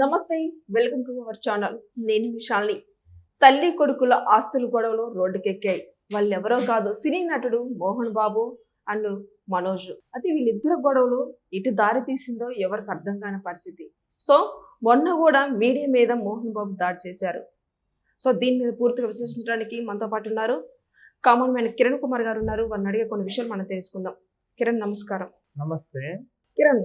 నమస్తే welcome to our channel. నేను విశాల్ని తల్లి కొడుకుల ఆస్తుల గొడవలు రోడ్డుకెక్కాయి. వాళ్ళెవరో కాదు సినీ నటుడు మోహన్ బాబు అండ్ మనోజ్. అయితే వీళ్ళిద్దరు గొడవలు ఇటు దారి తీసిందో ఎవరికి అర్థం కాని పరిస్థితి. సో మొన్న కూడా మీడియా మీద మోహన్ బాబు దాడి చేశారు. సో దీని మీద పూర్తిగా విశ్లేషించడానికి మనతో పాటు ఉన్నారు. కామన్ మ్యాన్ కిరణ్ కుమార్ గారు ఉన్నారు. వారిని అడిగే కొన్ని విషయాలు మనం తెలుసుకుందాం. కిరణ్ నమస్కారం. నమస్తే. కిరణ్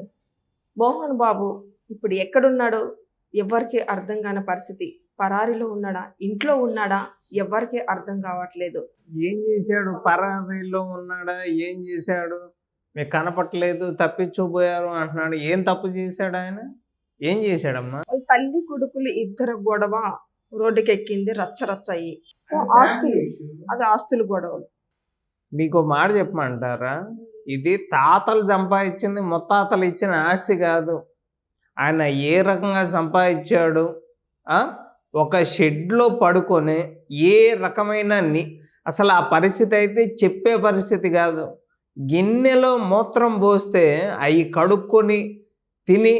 మోహన్ బాబు ఇప్పుడు ఎక్కడున్నాడో ఎవరికి అర్థం కాని పరిస్థితి. పరారీలో ఉన్నాడా? ఇంట్లో ఉన్నాడా? ఎవరికి అర్థం కావట్లేదు. ఏం చేశాడు? పరారీలో ఉన్నాడా? ఏం చేశాడు? మీకు కనపట్లేదు తప్పించుకుపోయారు అంటున్నాడు. ఏం తప్పు చేశాడు ఆయన? ఏం చేశాడమ్మా? వాళ్ళ తల్లి కొడుకులు ఇద్దరు గొడవ రోడ్డుకి ఎక్కింది రచ్చ రచ్చ అయ్యి సో ఆస్తులు అది ఆస్తులు గొడవలు. మీకు మాట చెప్పమంటారా? ఇది తాతలు సంపాదించింది ముత్తాతలు ఇచ్చిన ఆస్తి కాదు. ఆయన ఏ రకంగా సంపాదించాడు? ఒక షెడ్లో పడుకొని ఏ రకమైన ని అసలు ఆ పరిస్థితి అయితే చెప్పే పరిస్థితి కాదు. గిన్నెలో మూత్రం పోస్తే అవి కడుక్కొని తిని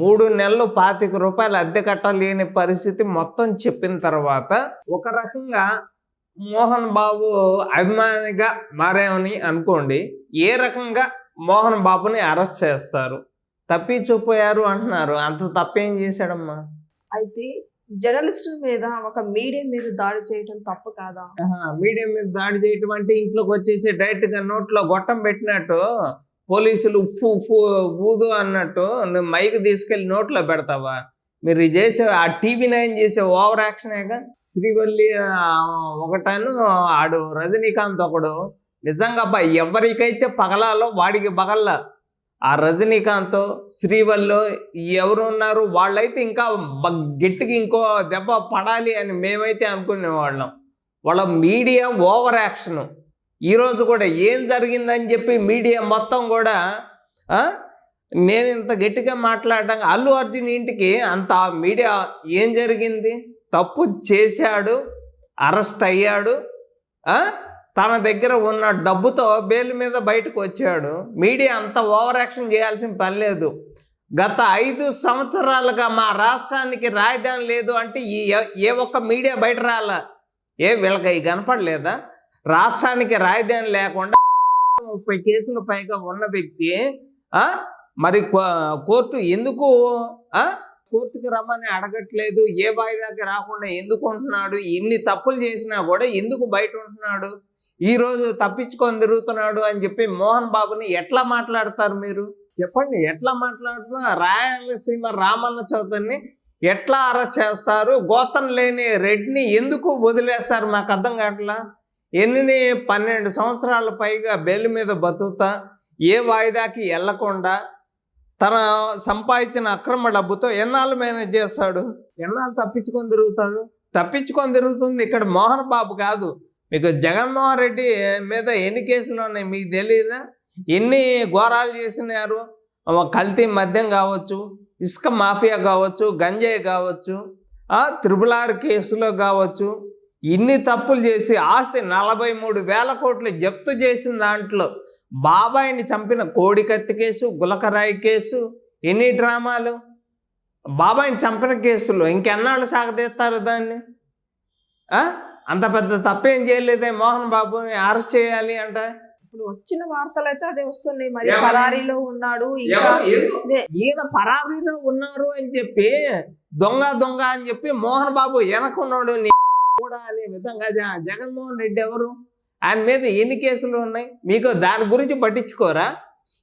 మూడు నెలలు పాతిక రూపాయలు అద్దె కట్టలేని పరిస్థితి మొత్తం చెప్పిన తర్వాత ఒక రకంగా మోహన్ బాబు అభిమానిగా మారేమని అనుకోండి. ఏ రకంగా మోహన్ బాబుని అరెస్ట్ చేస్తారు? తప్పించుకుపోయారు అంటున్నారు. అంత తప్పేం చేశాడమ్మా? అయితే జర్నలిస్ట్ మీద ఒక మీడియా మీద దాడి చేయడం తప్పు కాదా? మీడియా మీద దాడి చేయటం అంటే ఇంట్లోకి వచ్చేసి డైరెక్ట్గా నోట్లో గొట్టం పెట్టినట్టు పోలీసులు ఉప్పు ఉప్పు ఊదు అన్నట్టు నువ్వు మైక్ తీసుకెళ్ళి నోట్లో పెడతావా? మీరు ఇది చేసే ఆ టీవీ నైన్ చేసే ఓవర్ యాక్షనేగా? శ్రీవల్లి ఒకటను ఆడు రజనీకాంత్ ఒకడు నిజంగా అబ్బా ఎవరికైతే పగలాలో వాడికి పగల్లా? ఆ రజనీకాంత్ శ్రీవల్లో ఎవరు ఉన్నారు వాళ్ళైతే ఇంకా గట్టికి ఇంకో దెబ్బ పడాలి అని మేమైతే అనుకునేవాళ్ళం. వాళ్ళ మీడియా ఓవర్ యాక్షన్. ఈరోజు కూడా ఏం జరిగిందని చెప్పి మీడియా మొత్తం కూడా నేను ఇంత గట్టిగా మాట్లాడడం అల్లు అర్జున్ ఇంటికి అంత మీడియా ఏం జరిగింది? తప్పు చేశాడు అరెస్ట్ అయ్యాడు తన దగ్గర ఉన్న డబ్బుతో బెయిల్ మీద బయటకు వచ్చాడు. మీడియా అంత ఓవర్ యాక్షన్ చేయాల్సిన పని లేదు. గత ఐదు సంవత్సరాలుగా మా రాష్ట్రానికి రాజధాని లేదు అంటే ఈ ఏ- ఒక్క మీడియా బయట రాలా? ఏ వీళ్ళకి కనపడలేదా? రాష్ట్రానికి రాజధాని లేకుండా ముప్పై కేసులు పైగా ఉన్న వ్యక్తి మరి కో- కోర్టు ఎందుకు కోర్టుకి రమ్మని అడగట్లేదు? ఏ వాయిదాకి రాకుండా ఎందుకు ఉంటున్నాడు? ఎన్ని తప్పులు చేసినా కూడా ఎందుకు బయట ఉంటున్నాడు? ఈరోజు తప్పించుకొని తిరుగుతున్నాడు అని చెప్పి మోహన్ బాబుని ఎట్లా మాట్లాడతారు మీరు? చెప్పండి ఎట్లా మాట్లాడుతున్నా? రాయలసీమ రామన్న చౌదరిని ఎట్లా అరెస్ట్ చేస్తారు? గోతం లేని రెడ్ని ఎందుకు వదిలేస్తారు మాకు అర్థం కావట్లా? ఎన్ని పన్నెండు సంవత్సరాల పైగా బెయిల్ మీద బతుకుతా ఏ వాయిదాకి వెళ్ళకుండా తన సంపాదించిన అక్రమ డబ్బుతో ఎన్నాళ్ళు మేనేజ్ చేస్తాడు? ఎన్నాళ్ళు తప్పించుకొని తిరుగుతాడు? తప్పించుకొని తిరుగుతుంది ఇక్కడ మోహన్ బాబు కాదు. మీకు జగన్మోహన్ రెడ్డి మీద ఎన్ని కేసులు ఉన్నాయి మీకు తెలియదా ఎన్ని ఘోరాలు చేసినారు? కల్తీ మద్యం కావచ్చు ఇసుక మాఫియా కావచ్చు గంజాయి కావచ్చు త్రిపుల్ ఆర్ కేసులో కావచ్చు ఇన్ని తప్పులు చేసి ఆస్తి నలభై మూడు వేల కోట్లు జప్తు చేసిన దాంట్లో బాబాయిని చంపిన కోడికత్తి కేసు గులకరాయి కేసు ఎన్ని డ్రామాలు? బాబాయిని చంపిన కేసులో ఇంకెన్నాళ్ళు సాగదీస్తారు దాన్ని? అంత పెద్ద తప్పేం చేయలేదే. మోహన్ బాబుని అరెస్ట్ చేయాలి అంటే. ఇప్పుడు వచ్చిన వార్తలు అయితే అదే వస్తున్నాయి. మరి? పరారీలో ఉన్నాడు. ఈయన పరారీలో ఉన్నారు అని చెప్పి దొంగ దొంగ అని చెప్పి మోహన్ బాబు వెనకున్నాడు. కూడా అనే విధంగా జగన్మోహన్ రెడ్డి ఎవరు? ఆయన మీద ఎన్ని కేసులు ఉన్నాయి? మీకు దాని గురించి పట్టించుకోరా?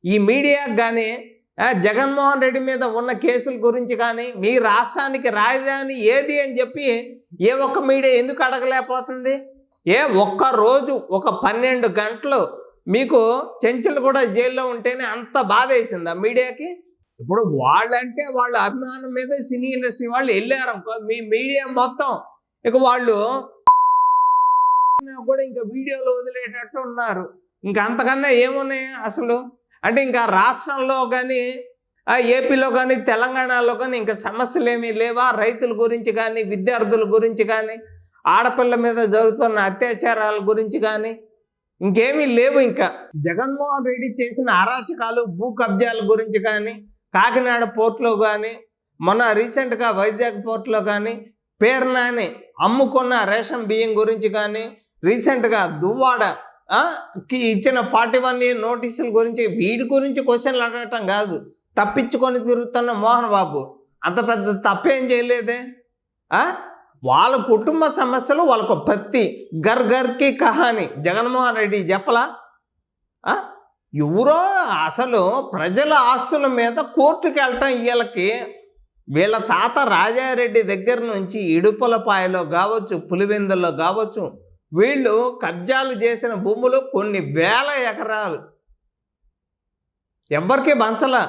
ఈ మీడియాకి కానీ జగన్మోహన్ రెడ్డి మీద ఉన్న కేసుల గురించి కానీ మీ రాష్ట్రానికి రాజధాని ఏది అని చెప్పి ఏ ఒక్క మీడియా ఎందుకు అడగలేకపోతుంది? ఏ ఒక్క రోజు ఒక పన్నెండు గంటలు మీకు చెంచులు కూడా జైల్లో ఉంటేనే అంత బాధ వేసింది ఆ మీడియాకి? ఇప్పుడు వాళ్ళంటే వాళ్ళ అభిమానం మీద సినీ ఇండస్ట్రీ వాళ్ళు వెళ్ళారు అనుకో మీ మీడియా మొత్తం ఇక వాళ్ళు కూడా ఇంకా వీడియోలు వదిలేటట్టు ఉన్నారు. ఇంకా అంతకన్నా ఏమున్నాయి అసలు? అంటే ఇంకా రాష్ట్రంలో కానీ ఏపీలో కానీ తెలంగాణలో కానీ ఇంకా సమస్యలు ఏమీ లేవా? రైతుల గురించి కానీ విద్యార్థుల గురించి కానీ ఆడపిల్ల మీద జరుగుతున్న అత్యాచారాల గురించి కానీ ఇంకేమీ లేవు ఇంకా. జగన్మోహన్ రెడ్డి చేసిన అరాచకాలు భూ కబ్జాల గురించి కానీ కాకినాడ పోర్టులో కానీ మొన్న రీసెంట్గా వైజాగ్ పోర్ట్లో కానీ పేర్నాని అమ్ముకున్న రేషన్ బియ్యం గురించి కానీ రీసెంట్గా దువ్వాడ కి ఇచ్చిన ఫార్టీ వన్ నోటీసుల గురించి వీటి గురించి క్వశ్చన్లు అడగటం కాదు. తప్పించుకొని తిరుగుతున్న మోహన్ బాబు. అంత పెద్ద తప్పేం చేయలేదే? వాళ్ళ కుటుంబ సమస్యలు వాళ్ళకు ప్రతి గర్ గర్కి కహాని. జగన్మోహన్ రెడ్డి చెప్పలా? ఎవరో అసలు ప్రజల ఆస్తుల మీద కోర్టుకి వెళ్ళటం వీళ్ళకి. వీళ్ళ తాత రాజారెడ్డి దగ్గర నుంచి ఇడుపులపాయలో కావచ్చు పులివెందుల్లో కావచ్చు వీళ్ళు కబ్జాలు చేసిన భూములు కొన్ని వేల ఎకరాలు. ఎవ్వరికీ పంచల.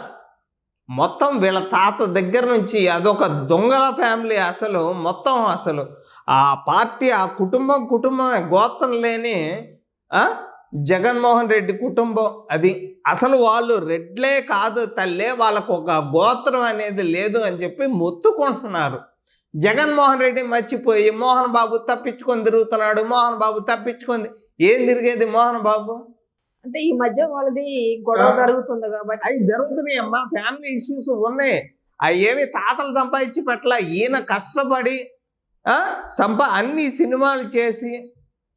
మొత్తం వీళ్ళ తాత దగ్గర నుంచి అదొక దొంగల ఫ్యామిలీ అసలు మొత్తం అసలు. ఆ పార్టీ ఆ కుటుంబం కుటుంబం గోత్రం లేని జగన్మోహన్ రెడ్డి కుటుంబం అది. అసలు వాళ్ళు రెడ్లే కాదు తల్లే వాళ్ళకు ఒక గోత్రం అనేది లేదు అని చెప్పి మొత్తుకుంటున్నారు. జగన్మోహన్ రెడ్డి మర్చిపోయి మోహన్ బాబు తప్పించుకొని తిరుగుతున్నాడు మోహన్ బాబు తప్పించుకొని ఏం తిరిగేది మోహన్ బాబు? అంటే ఈ మధ్య వాళ్ళది గొడవ జరుగుతుంది కాబట్టి. అవి జరుగుతున్నాయి అమ్మా ఫ్యామిలీ ఇష్యూస్ ఉన్నాయి. అవి ఏమి తాతలు సంపాదించి పెట్టల ఈయన కష్టపడి సంపా అన్ని సినిమాలు చేసి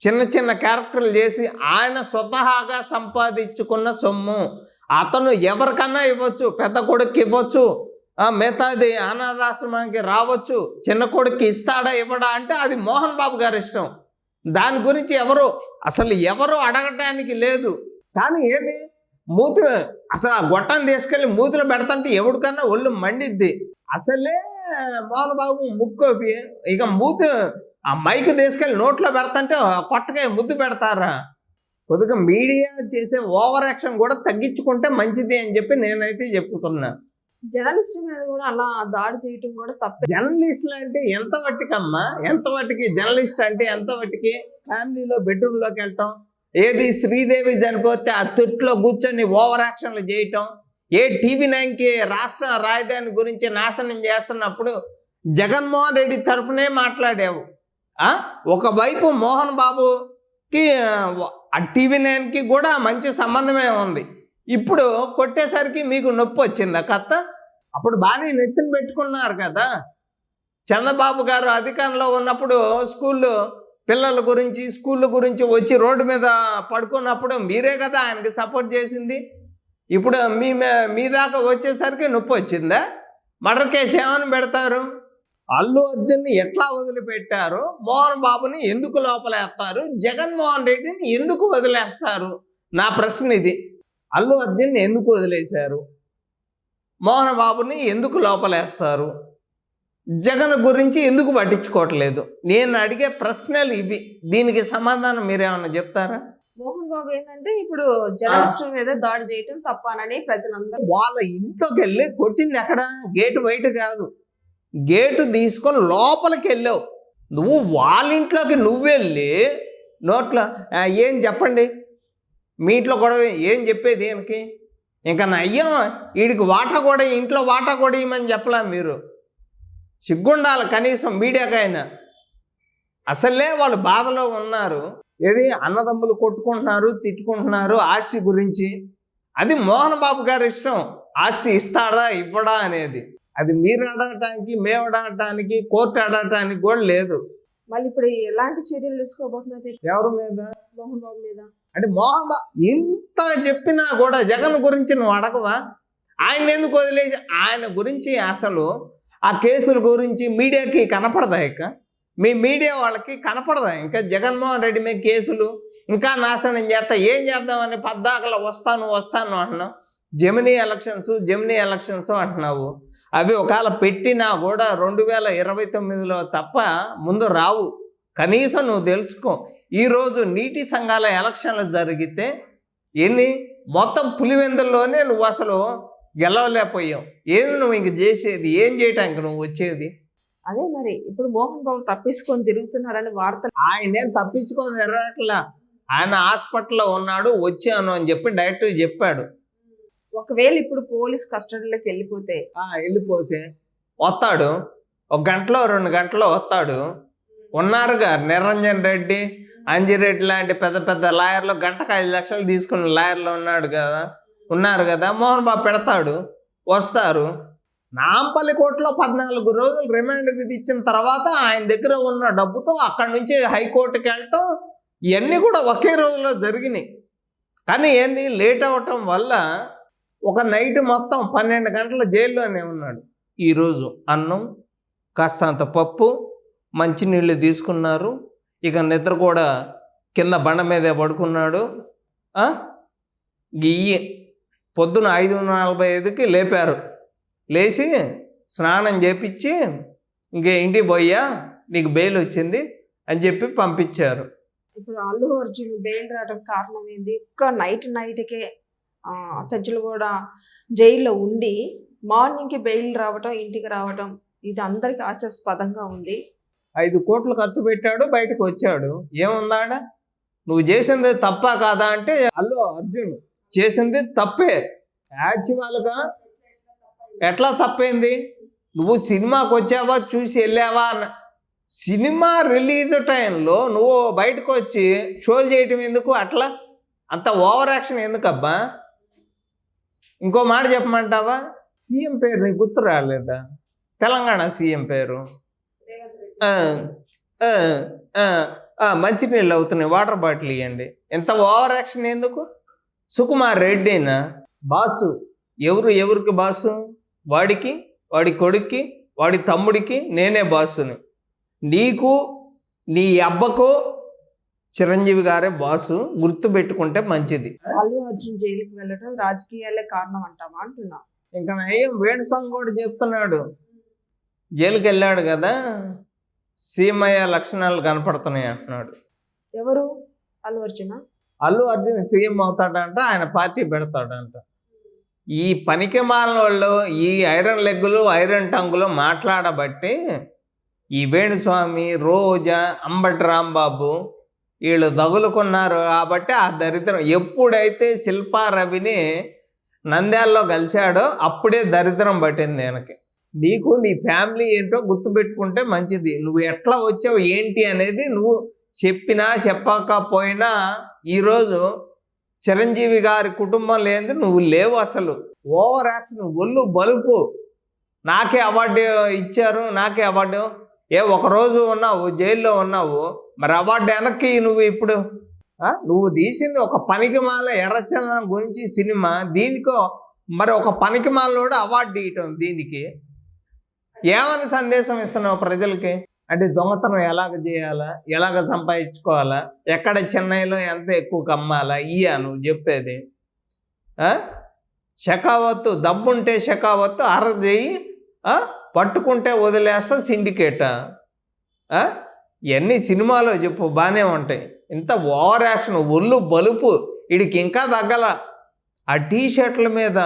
చిన్న చిన్న క్యారెక్టర్లు చేసి ఆయన స్వతహాగా సంపాదించుకున్న సొమ్ము. అతను ఎవరికన్నా ఇవ్వచ్చు పెద్ద కొడుకు ఇవ్వచ్చు మిగతాది అనాథాశ్రమానికి రావచ్చు చిన్న కొడుకు ఇస్తాడా ఇవ్వడా అంటే అది మోహన్ బాబు గారి ఇష్టం. దాని గురించి ఎవరు అసలు ఎవరు అడగటానికి లేదు. కానీ ఏది? మూతి అసలు ఆ గొట్టం తీసుకెళ్ళి మూతిలో పెడతంటే ఎవడికన్నా ఒళ్ళు మండిద్ది. అసలే మోహన్ బాబు ముక్కోపి ఇక మూతి ఆ మైక్ తీసుకెళ్ళి నోట్లో పెడతంటే కొట్టగా ముద్దు పెడతారా? కొద్దిగా మీడియా చేసే ఓవర్ యాక్షన్ కూడా తగ్గించుకుంటే మంచిది అని చెప్పి నేనైతే చెప్పుతున్నా. జర్నలిస్ట్ మీద కూడా అలా దాడి చేయటం కూడా తప్పే. జర్నలిస్టులు అంటే ఎంత మట్టికమ్మా? ఎంత మట్టికి జర్నలిస్ట్ అంటే ఎంత మట్టికి? ఫ్యామిలీలో బెడ్రూమ్లోకి వెళ్ళటం ఏది శ్రీదేవి చనిపోతే ఆ తొట్లో కూర్చొని ఓవర్ యాక్షన్లు చేయటం ఏ టీవీ నైన్కి రాష్ట్ర రాజధాని గురించి నాశనం చేస్తున్నప్పుడు జగన్మోహన్ రెడ్డి తరఫునే మాట్లాడావు. ఆ? ఒకవైపు మోహన్ బాబుకి ఆ టీవీ నైన్కి కూడా మంచి సంబంధమే ఉంది. ఇప్పుడు కొట్టేసరికి మీకు నొప్పి వచ్చిందా కత్త? అప్పుడు బాగానే నెత్తిన పెట్టుకున్నారు కదా. చంద్రబాబు గారు అధికారంలో ఉన్నప్పుడు స్కూల్లో పిల్లల గురించి స్కూళ్ళ గురించి వచ్చి రోడ్డు మీద పడుకున్నప్పుడు మీరే కదా ఆయనకి సపోర్ట్ చేసింది. ఇప్పుడు మీ మీ దాకా వచ్చేసరికి నొప్పి వచ్చిందా? మర్డర్ కేసు ఏమని పెడతారు? అల్లు అర్జున్ని ఎట్లా వదిలిపెట్టారు? మోహన్ బాబుని ఎందుకు లోపలేస్తారు? జగన్మోహన్ రెడ్డిని ఎందుకు వదిలేస్తారు? నా ప్రశ్న ఇది. అల్లు అర్జున్ని ఎందుకు వదిలేశారు? మోహన్ బాబుని ఎందుకు లోపలేస్తారు? జగన్ గురించి ఎందుకు పట్టించుకోవట్లేదు? నేను అడిగే ప్రశ్నలు ఇవి. దీనికి సమాధానం మీరేమన్నా చెప్తారా? మోహన్ బాబు ఏంటంటే ఇప్పుడు జర్నలిస్ట్ మీద దాడి చేయటం తప్పనని ప్రజలందరూ వాళ్ళ ఇంట్లోకి వెళ్ళి కొట్టింది ఎక్కడ? గేటు బయట కాదు. గేటు తీసుకొని లోపలికి వెళ్ళావు నువ్వు వాళ్ళ ఇంట్లోకి నువ్వు వెళ్ళి నోట్లో "ఆ, ఏం చెప్పండి? మీ ఇంట్లో గొడవ ఏం చెప్పేది దేనికి ఇంకా నయ్యం వీడికి వాటా కూడా ఇంట్లో వాటా కూడా ఇవ్వమని చెప్పలా మీరు. సిగ్గుండాలి కనీసం మీడియాకైనా. అసలే వాళ్ళు బాధలో ఉన్నారు. ఏది అన్నదమ్ములు కొట్టుకుంటున్నారు తిట్టుకుంటున్నారు ఆస్తి గురించి. అది మోహన్ బాబు గారి ఇష్టం. ఆస్తి ఇస్తాడా ఇవ్వడా అనేది. అది మీరు అడగటానికి మేము అడగటానికి కోర్టు అడగటానికి కూడా లేదు. మళ్ళీ ఇప్పుడు ఎలాంటి చర్యలు తీసుకోబోతున్నారు? ఎవరి మీద? మోహన్ బాబు మీద. అంటే మోహన్ బాబు ఇంత చెప్పినా కూడా జగన్ గురించి నువ్వు అడగవా? ఆయన ఎందుకు వదిలేసి ఆయన గురించి అసలు ఆ కేసుల గురించి మీడియాకి కనపడదా ఇక? మీ మీడియా వాళ్ళకి కనపడదా? ఇంకా జగన్మోహన్ రెడ్డి మీద కేసులు ఇంకా నాశనం చేస్తా ఏం చేద్దామని పద్దాకల వస్తాను వస్తాను అంటున్నావు. జమినీ ఎలక్షన్స్ జమినీ ఎలక్షన్స్ అంటున్నావు. అవి ఒకవేళ పెట్టినా కూడా రెండు వేల ఇరవై తొమ్మిదిలో తప్ప ముందు రావు. కనీసం నువ్వు తెలుసుకో ఈరోజు నీటి సంఘాల ఎలక్షన్లు జరిగితే ఎన్ని? మొత్తం పులివెందుల్లోనే నువ్వు అసలు గెలవలేకపోయావు. ఏది నువ్వు ఇంక చేసేది? ఏం చేయటానికి నువ్వు వచ్చేది? అదే మరి ఇప్పుడు మోహన్ బాబు తప్పించుకొని తిరుగుతున్నారని వార్తలు. ఆయనేం తప్పించుకొని ఎర్రట్లా ఆయన హాస్పిటల్లో ఉన్నాడు వచ్చాను అని చెప్పి డైరెక్ట్ చెప్పాడు. ఒకవేళ ఇప్పుడు పోలీస్ కస్టడీలోకి వెళ్ళిపోతే? ఆ, వెళ్ళిపోతే వస్తాడు. ఒక గంటలో రెండు గంటలో వస్తాడు. ఉన్నారుగా నిరంజన్ రెడ్డి అంజిరెడ్డి లాంటి పెద్ద పెద్ద లాయర్లు గంటకు ఐదు లక్షలు తీసుకున్న లాయర్లు ఉన్నాడు కదా. ఉన్నారు కదా. మోహన్ బాబు పెడతాడు. వస్తారు. నాంపల్లి కోర్టులో పద్నాలుగు రోజులు రిమాండ్ విధించిన తర్వాత ఆయన దగ్గర ఉన్న డబ్బుతో అక్కడి నుంచి హైకోర్టుకి వెళ్ళటం ఇవన్నీ కూడా ఒకే రోజులో జరిగినాయి. కానీ ఏంది? లేట్ అవ్వటం వల్ల ఒక నైట్ మొత్తం పన్నెండు గంటల జైల్లోనే ఉన్నాడు. ఈరోజు అన్నం కాస్తంత పప్పు మంచినీళ్ళు తీసుకున్నారు. ఇక నిద్ర కూడా కింద బండ మీదే పడుకున్నాడు. గియ్యి పొద్దున ఐదు నలభై ఐదుకి లేపారు. లేచి స్నానం చేపించి ఇంకే ఇంటికి పోయ్యా నీకు బెయిల్ వచ్చింది అని చెప్పి పంపించారు. ఇప్పుడు అల్లు అర్జున్ బెయిల్ రావడం కారణం ఏంది ఒక్క నైట్ నైట్కే సజ్జలు కూడా జైల్లో ఉండి మార్నింగ్కి బెయిల్ రావటం ఇంటికి రావటం ఇది అందరికీ ఆశాస్పదంగా ఉంది. ఐదు కోట్లు ఖర్చు పెట్టాడు బయటకు వచ్చాడు. ఏముందాడ నువ్వు చేసింది తప్ప కాదా అంటే అల్లు అర్జున్ చేసింది తప్పే. యాక్చువల్గా ఎట్లా తప్పైంది? నువ్వు సినిమాకి వచ్చావా చూసి వెళ్ళావా అన్న సినిమా రిలీజ్ టైంలో నువ్వు బయటకు వచ్చి షోలు చేయటం ఎందుకు అట్లా? అంత ఓవర్ యాక్షన్ ఎందుకబ్బా? ఇంకో మాట చెప్పమంటావా? సీఎం పేరు నీకు గుర్తు రాలేదా? తెలంగాణ సీఎం పేరు. మంచినీళ్ళు అవుతున్నాయి. వాటర్ బాటిల్ ఇవ్వండి ఎంత ఓవర్ యాక్షన్ ఎందుకు? సుకుమార్ రెడ్డినా? బాసు ఎవరు ఎవరికి బాసు? వాడికి వాడి కొడుక్కి వాడి తమ్ముడికి నేనే బాసుని. నీకు నీ అబ్బకు చిరంజీవి గారే బాసు. గుర్తు పెట్టుకుంటే మంచిది. అల్లు అర్జున్ జైలుకి వెళ్ళడం రాజకీయాలే కారణం అంటావా అంటున్నా. ఇంకా నయం వేణుస్వామి కూడా చెప్తున్నాడు. జైలుకి వెళ్ళాడు కదా. సీమయ్య లక్షణాలు కనపడుతున్నాయి అంటున్నాడు. ఎవరు? అల్లు అర్జున? అల్లు అర్జున్ సీఎం అవుతాడంట ఆయన పార్టీ పెడతాడంట. ఈ పనికి వాళ్ళు ఈ ఐరన్ లెగ్గులు ఐరన్ టంగులు మాట్లాడబట్టి ఈ వేణుస్వామి రోజా అంబటి రాంబాబు వీళ్ళు తగులుకున్నారు కాబట్టి ఆ దరిద్రం. ఎప్పుడైతే శిల్పా రవిని నంద్యాలలో కలిశాడో అప్పుడే దరిద్రం పట్టింది ఆయనకి నీకు నీ ఫ్యామిలీ ఏంటో గుర్తుపెట్టుకుంటే మంచిది. నువ్వు ఎట్లా వచ్చావు ఏంటి అనేది నువ్వు చెప్పినా చెప్పకపోయినా ఈరోజు చిరంజీవి గారి కుటుంబం లేనిది నువ్వు లేవు అసలు. ఓవర్ యాక్షన్ ఒళ్ళు బలుపు. నాకే అవార్డు ఇచ్చారు నాకే అవార్డు. ఏ ఒకరోజు ఉన్నావు జైల్లో ఉన్నావు మరి అవార్డు వెనక్కి నువ్వు ఇప్పుడు? నువ్వు తీసింది ఒక పనికిమాల ఎర్రచందనం గురించి సినిమా. దీనికో మరి ఒక పనికిమాలోడు అవార్డు ఇవ్వటం దీనికి. ఏమని సందేశం ఇస్తున్నావు ప్రజలకి? అంటే దొంగతనం ఎలాగ చేయాలా? ఎలాగ సంపాదించుకోవాలా? ఎక్కడ చెన్నైలో ఎంత ఎక్కువ కమ్మాలా? ఇయ్యా నువ్వు చెప్పేది. షకావత్తు దమ్ముంటే షకావత్తు అర చేయి పట్టుకుంటే వదిలేస్తా సిండికేటా? ఇవన్నీ సినిమాలో చెప్పు బాగానే ఉంటాయి. ఇంత ఓవర్ యాక్షన్ ఒళ్ళు బలుపు వీడికి ఇంకా తగ్గల. ఆ టీ షర్ట్ల మీద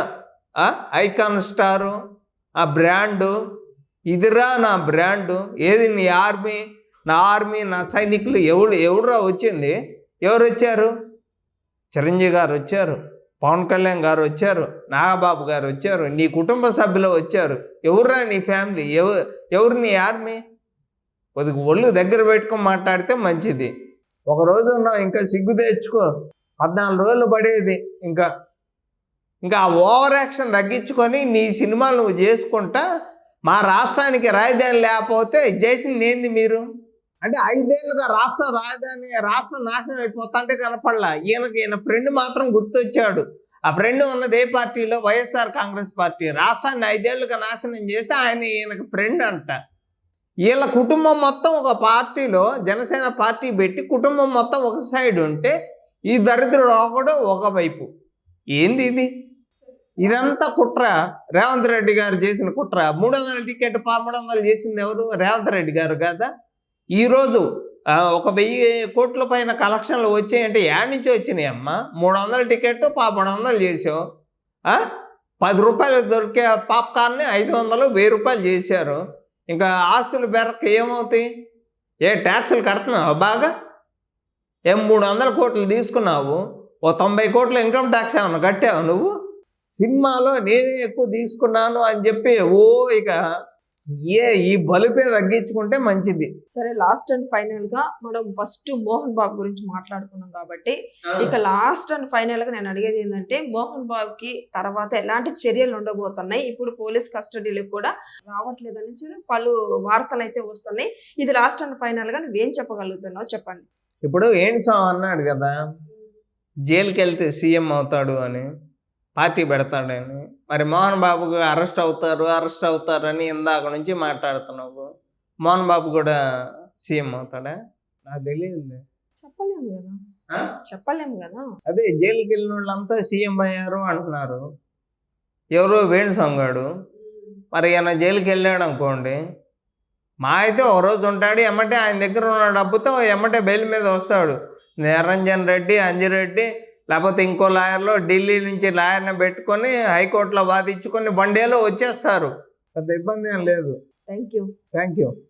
ఐకాన్ స్టారు ఆ బ్రాండు ఇదిరా నా బ్రాండు. ఏది నీ ఆర్మీ? నా ఆర్మీ నా సైనికులు ఎవడు ఎవడురా వచ్చింది? ఎవరు వచ్చారు చిరంజీవి గారు వచ్చారు. పవన్ కళ్యాణ్ గారు వచ్చారు. నాగబాబు గారు వచ్చారు. నీ కుటుంబ సభ్యులు వచ్చారు. ఎవర్రా నీ ఫ్యామిలీ? ఎవరు ఎవరు నీ ఆర్మీ? కొద్దిగా ఒళ్ళు దగ్గర పెట్టుకొని మాట్లాడితే మంచిది. ఒక రోజు ఉన్నావు ఇంకా సిగ్గు తెచ్చుకో. పద్నాలుగు రోజులు పడేది. ఇంకా ఇంకా ఆ ఓవర్ యాక్షన్ తగ్గించుకొని నీ సినిమాలు నువ్వు చేసుకుంటా మా రాష్ట్రానికి రాజధాని లేకపోతే చేసింది ఏంది మీరు? అంటే ఐదేళ్ళుగా రాష్ట్ర రాజధాని రాష్ట్రం నాశనం అయిపోతుంటే కనపడలా. ఈయనకి ఈయన ఫ్రెండ్ మాత్రం గుర్తొచ్చాడు. ఆ ఫ్రెండ్ ఉన్నది ఏ పార్టీలో వైఎస్ఆర్ కాంగ్రెస్ పార్టీ. రాష్ట్రాన్ని ఐదేళ్ళుగా నాశనం చేసి ఆయన ఈయనకి ఫ్రెండ్ అంట. వీళ్ళ కుటుంబం మొత్తం ఒక పార్టీలో జనసేన పార్టీ పెట్టి కుటుంబం మొత్తం ఒక సైడ్ ఉంటే ఈ దరిద్రుడు ఒకడు ఒకవైపు ఏంది ఇది? ఇదంతా కుట్ర. రేవంత్ రెడ్డి గారు చేసిన కుట్ర. మూడు వందల టికెట్ పదమూడు వందలు చేసింది ఎవరు? రేవంత్ రెడ్డి గారు కదా? ఈరోజు ఒక వెయ్యి కోట్ల పైన కలెక్షన్లు వచ్చాయంటే యాడ్ నుంచి వచ్చినాయి అమ్మ. మూడు వందల టికెట్ పదమూడు వందలు చేసావు పది రూపాయలు దొరికే పాప్కార్న్ని ఐదు వందలు వెయ్యి రూపాయలు చేశారు. ఇంకా ఆస్తులు బెరక ఏమవుతాయి? ఏ ట్యాక్సులు కడుతున్నావు బాగా? ఏం మూడు వందల కోట్లు తీసుకున్నావు? ఓ తొంభై కోట్ల ఇన్కమ్ ట్యాక్స్ ఏమన్నా కట్టావు నువ్వు? సినిమాలో నేనే ఎక్కువ తీసుకున్నాను అని చెప్పి ఓ ఇక ఏ ఈ బలుపే తగ్గించుకుంటే మంచిది. సరే లాస్ట్ అండ్ ఫైనల్గా మనం ఫస్ట్ మోహన్ బాబు గురించి మాట్లాడుకున్నాం కాబట్టి ఇక లాస్ట్ అండ్ ఫైనల్గా నేను అడిగేది ఏంటంటే మోహన్ బాబుకి తర్వాత ఎలాంటి చర్యలు ఉండబోతున్నాయి? ఇప్పుడు పోలీస్ కస్టడీలో కూడా రావట్లేదని పలు వార్తలు అయితే వస్తున్నాయి. ఇది లాస్ట్ అండ్ ఫైనల్గా నువ్వేం చెప్పగలుగుతున్నావు? చెప్పండి. ఇప్పుడు ఏంటి స్వామి అన్నాడు కదా జైలుకి వెళ్తే సీఎం అవుతాడు అని. పార్టీ పెడతాడని మరి మోహన్ బాబుకు అరెస్ట్ అవుతారు అరెస్ట్ అవుతారని ఇందాక నుంచి మాట్లాడుతున్నావు. మోహన్ బాబు కూడా సీఎం అవుతాడా? నాకు తెలియదు చెప్పలేము కదా. చెప్పలేము కదా. అదే జైలుకి వెళ్ళిన వాళ్ళంతా సీఎం అయ్యారు అంటున్నారు. ఎవరో వేణు సంగాడు. మరి ఈయన జైలుకి వెళ్ళాడు అనుకోండి. మా అయితే ఒక రోజు ఉంటాడు ఎమ్మటే ఆయన దగ్గర ఉన్న డబ్బుతో ఎమ్మటే బెయిల్ మీద వస్తాడు. నిరంజన్ రెడ్డి అంజిరెడ్డి లేకపోతే ఇంకో లాయర్లో ఢిల్లీ నుంచి లాయర్ని పెట్టుకొని హైకోర్టులో వాదించుకొని వన్ డేలో వచ్చేస్తారు. పెద్ద ఇబ్బంది ఏం లేదు. Thank you thank you